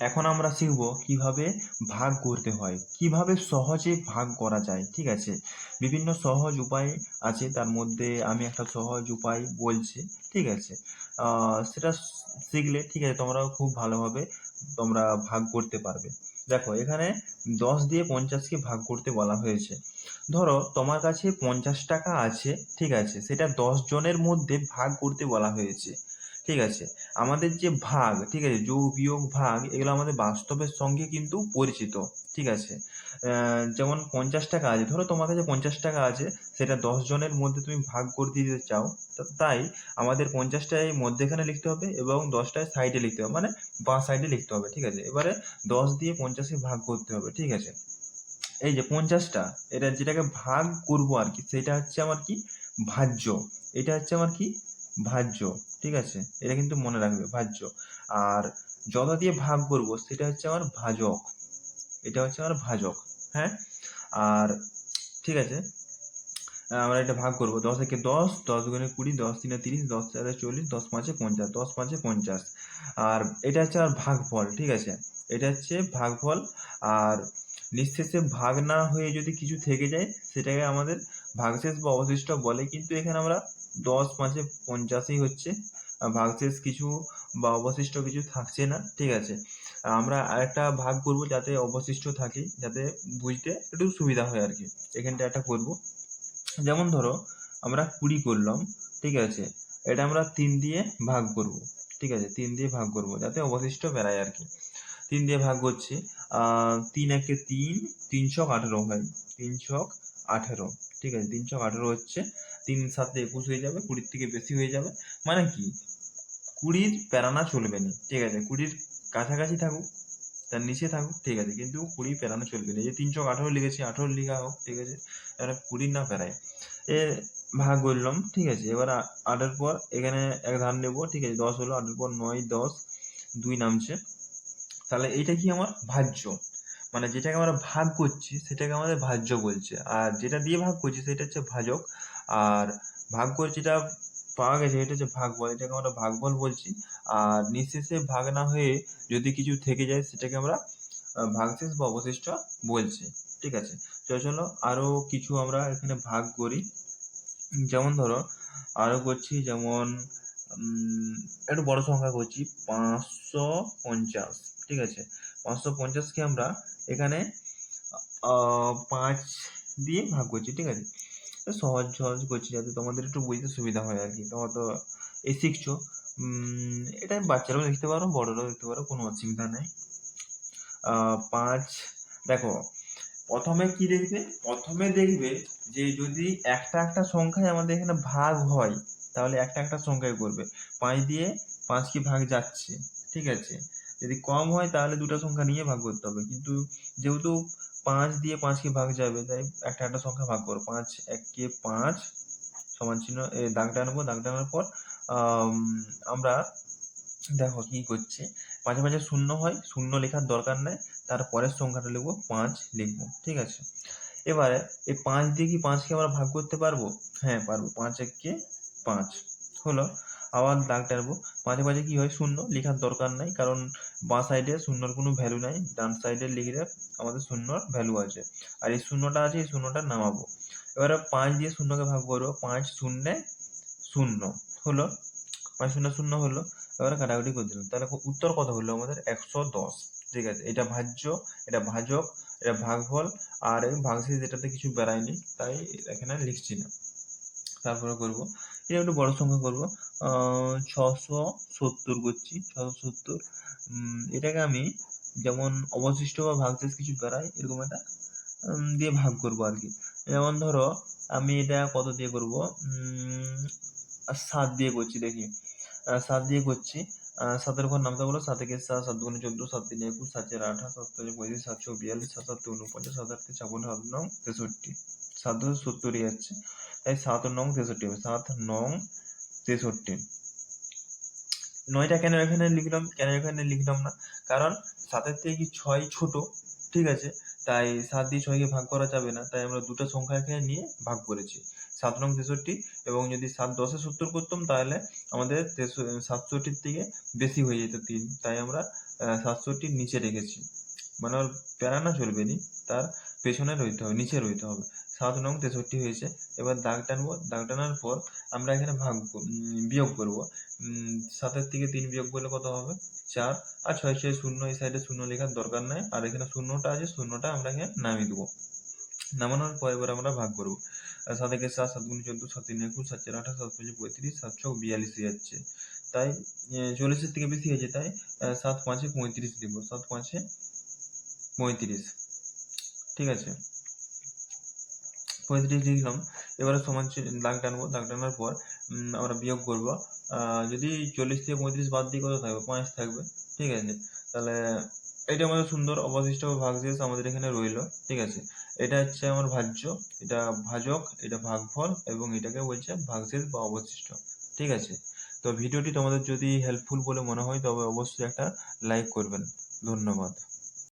এখন আমরা শিখব কীভাবে ভাগ করতে হয়, কীভাবে সহজে ভাগ করা যায়, ঠিক আছে? বিভিন্ন সহজ উপায় আছে, তার মধ্যে আমি একটা সহজ উপায় বলছি, ঠিক আছে? সেটা শিখলে, ঠিক আছে, তোমরাও খুব ভালোভাবে তোমরা ভাগ করতে পারবে। দেখো, এখানে দশ দিয়ে পঞ্চাশকে ভাগ করতে বলা হয়েছে। ধরো, তোমার কাছে পঞ্চাশ টাকা আছে, ঠিক আছে, সেটা দশ জনের মধ্যে ভাগ করতে বলা হয়েছে। ঠিক আছে? আমাদের যে ভাগ, ঠিক আছে? যোগ বিয়োগ ভাগ, এগুলো আমাদের বাস্তবের সঙ্গে কিন্তু পরিচিত, ঠিক আছে? যেমন পঞ্চাশ টাকা আছে, ধরো তোমার কাছে পঞ্চাশ টাকা আছে, সেটা দশ জনের মধ্যে তুমি ভাগ করে দিতে চাও তাই আমাদের পঞ্চাশটায় মধ্যেখানে লিখতে হবে এবং দশটায় সাইডে লিখতে হবে মানে বাঁ সাইডে লিখতে হবে, ঠিক আছে? এবারে দশ দিয়ে পঞ্চাশকে ভাগ করতে হবে, ঠিক আছে? এই যে পঞ্চাশটা এটা যেটাকে ভাগ করব আর কি, সেটা হচ্ছে আমার কি? ভাজ্য। এটা হচ্ছে আমার কি? ভাজ্য। ঠিক আছে? এটা কিন্তু মনে রাখবে, ভাজ্য। আর যত দিয়ে ভাগ করব, সেটা হচ্ছে আমার ভাজক। এটা হচ্ছে আমার ভাজক হ্যাঁ? আর ঠিক আছে? আমরা এটা ভাগ করব, দশ একে দশ দশ গুণে কুড়ি, দশ তিনে তিরিশ, দশ চারে চল্লিশ, দশ পাঁচে পঞ্চাশ, দশ পাঁচে পঞ্চাশ। আর এটা হচ্ছে আমার ভাগফল, ঠিক আছে? এটা হচ্ছে ভাগফল, আর নিঃশেষে ভাগ না হয়ে যদি কিছু থেকে যায়, সেটাকে আমাদের ভাগশেষ বা অবশিষ্ট বলে। কিন্তু এখানে আমরা দশ, পাঁচে পঞ্চাশই হচ্ছে। ভাগশেষ কিছু বা অবশিষ্ট কিছু থাকছে না, ঠিক আছে? আমরা আরেকটা ভাগ করব যাতে অবশিষ্ট থাকে, যাতে বুঝতে একটু সুবিধা হয় আর কি। এখানটা একটা করব। যেমন ধরো, আমরা কুড়ি করলাম, ঠিক আছে? এটা আমরা তিন দিয়ে ভাগ করব, ঠিক আছে? তিন দিয়ে ভাগ করব, যাতে অবশিষ্ট বেড়ায় আর কি। তিন দিয়ে ভাগ করছি তিন একে তিন তিনশো আঠেরো হয় তিনশো আঠেরো, ঠিক আছে তিনশো আঠেরো হচ্ছে, তিন সাথে একুশ হয়ে যাবে, কুড়ির থেকে বেশি হয়ে যাবে মানে কি? কুড়ির পেরানা চলবে না, ঠিক আছে, কুড়ির কাছাকাছি থাকুক, তার নিচে থাকুক, ঠিক আছে, কিন্তু কুড়ি পেরানো চলবে না যে তিনশো আঠেরো লিখেছি, আঠেরো লিখা হোক, ঠিক আছে, এবার কুড়ি না পেরায় এ ভাগ করলাম, ঠিক আছে, এবার আটের পর এখানে এক ধার নেব, ঠিক আছে, দশ হলো, আটের পর নয়, দশ, দুই নামছে তাহলে এইটা কি আমার ভাজ্য? মানে যেটাকে আমরা ভাগ করছি, সেটাকে আমাদের ভাজ্য বলছে। আর যেটা দিয়ে ভাগ করছি, সেটা হচ্ছে ভাজক। আর ভাগ করে যেটা পাওয়া গেছে এটা হচ্ছে ভাগফল এটাকে আমরা ভাগফল বলছি। আর নিঃশেষে ভাগ না হয়ে যদি কিছু থেকে যায়, সেটাকে আমরা ভাগশেষ বা অবশিষ্ট বলছি। ঠিক আছে? চলো আরও কিছু আমরা এখানে ভাগ করি। যেমন ধরো, আরও করছি যেমন একটু বড় সংখ্যা করছি, পাঁচশো পঞ্চাশ। ঠিক আছে? পাঁচশো পঞ্চাশকে আমরা এখানে পাঁচ দিয়ে ভাগ করছি, ঠিক আছে? সহজ সহজ করছি যাতে তোমাদের একটু বুঝতে সুবিধা হয় আর কি। তোমরা তো এই শিখছো। এটা বাচ্চারাও দেখতে পারো, বড়রাও দেখতে পারো, কোনো অসুবিধা নেই। পাঁচ, দেখো, প্রথমে কি দেখবে? প্রথমে দেখবে যে যদি একটা একটা সংখ্যায় আমাদের এখানে ভাগ হয়, তাহলে একটা একটা সংখ্যায় করবে। পাঁচ দিয়ে পাঁচ কি ভাগ যাচ্ছে? ঠিক আছে? যদি কম হয় তাহলে দুটো সংখ্যা নিয়ে ভাগ করতে হবে। কিন্তু যেহেতু পাঁচ দিয়ে পাঁচকে ভাগ যাবে তাই একটা একটা সংখ্যা ভাগ করো। পাঁচ এককে পাঁচ সমান চিহ্ন দাগ টানবো দাগ টানার পর আম, আমরা দেখো কি করছে। মাঝে মাঝে শূন্য হয় শূন্য লেখার দরকার নেই তারপরের সংখ্যাটা লিখব পাঁচ লিখব ঠিক আছে? এবারে এই পাঁচ দিয়ে কি পাঁচকে আমরা ভাগ করতে পারব? হ্যাঁ পারব। পাঁচ এককে পাঁচ। হলো আবার দাগ টানবো মাঝে মাঝে কি হয়, শূন্য লেখার দরকার নাই, কারণ বাঁ সাইডে শূন্যর কোনো ভ্যালু নাই, ডান সাইডে লিখলে আমাদের শূন্যর ভ্যালু আছে। আর এই শূন্যটা আছে, এই শূন্যটা নামাবো। এবারে পাঁচ দিয়ে শূন্যকে ভাগ করব, পাঁচ শূন্যে শূন্য হলো, পাঁচ শূন্য শূন্য হলো, এবারে কাটাকাটি করে দিলাম। তাহলে উত্তর কত হলো আমাদের? একশো দশ। ঠিক আছে, এটা ভাজ্য, এটা ভাজক, এটা ভাগফল, আর এই ভাগশেষ এটাতে কিছু বেড়ায়নি, তাই এখানে লিখছি না। তারপরে করব। এটা একটু বড় সংখ্যা করব ছশো সত্তর করছি ছশো সত্তর এটাকে আমি যেমন অবশিষ্ট বা ভাগশেষ কিছু বেড়ায় এরকম একটা দিয়ে ভাগ করব আর কি যেমন ধরো আমি এটা কত দিয়ে করব সাত দিয়ে করছি দেখি সাত দিয়ে করছি সাতের ঘর নামতে বলো সাত একে সাত সাত দুগুণে চোদ্দ সাত তিনে একুশ সাত চার আঠাশ সাত পাঁচে পঁয়ত্রিশ সাতশো বিয়াল্লিশ সাত সাত উনপঞ্চাশ সাত আটকে ছাপ্পান্ন সাত নং তেষট্টি সাত সত্তরই যাচ্ছে তাই সাত নং তেষট্টি হবে সাত নং তেষট্টি। নয়টা কেন এখানে লিখলাম? কেন এখানে লিখলাম না? কারণ সাতের থেকে কি ছয় ছোট? ঠিক আছে? তাই সাত দিয়ে ছয়কে ভাগ করা যাবে না। তাই আমরা দুটো সংখ্যা এখানে নিয়ে ভাগ করেছি। সাত নং তেষট্টি এবং যদি সাত দশে সত্তর করতাম, তাহলে আমাদের তেষট্টি, সাতষট্টির থেকে বেশি হয়ে যেত তিন। তাই আমরা সাতষট্টির নিচে রেখেছি। মানে ওর প্যারানো চলবে নি, তার পেছনে রইতে হবে, নিচে রইতে হবে। সাত নং তেষট্টি হয়েছে। এবার দাগ টানবো, দাগ টানার পর আমরা এখানে ভাগ বিয়োগ করব। সাতের থেকে তিন বিয়োগ করলে কত হবে? চার। আর ছয় ছয় শূন্য, এই সাইডে শূন্য লেখার দরকার নাই। আর এখানে শূন্যটা আছে, শূন্যটা আমরা এখানে নামিয়ে দেবো। নামানোর পর এবার আমরা ভাগ করব। সাত একে সাত সাত গুণ চোদ্দ, সাত তিন একুশ, সাত চার আঠাশ, সাত পঁচিশ পঁয়ত্রিশ, সাত ছক বিয়াল্লিশ যাচ্ছে। তাই চল্লিশের থেকে বেশি হয়েছে, তাই সাত পাঁচে পঁয়ত্রিশ দিব সাত পাঁচে পঁয়ত্রিশ। ঠিক আছে? পঁয়ত্রিশ লিখলাম। এবারে সমান দাগ টানবো। দাগ টানার পর আমরা বিয়োগ করব। যদি চল্লিশ থেকে পঁয়ত্রিশ বাদ দিয়ে কত থাকবে? পাঁচ থাকবে। ঠিক আছে? তাহলে, এটা আমাদের সুন্দর অবশিষ্ট ভাগশেষ আমাদের এখানে রইল, ঠিক আছে? এটা হচ্ছে আমার ভাজ্য। এটা ভাজক, এটা ভাগফল এবং এটাকে বলছে ভাগশেষ বা অবশিষ্ট। ঠিক আছে? তো ভিডিওটি তোমাদের যদি হেল্পফুল বলে মনে হয়, তবে অবশ্যই একটা লাইক করবেন। ধন্যবাদ।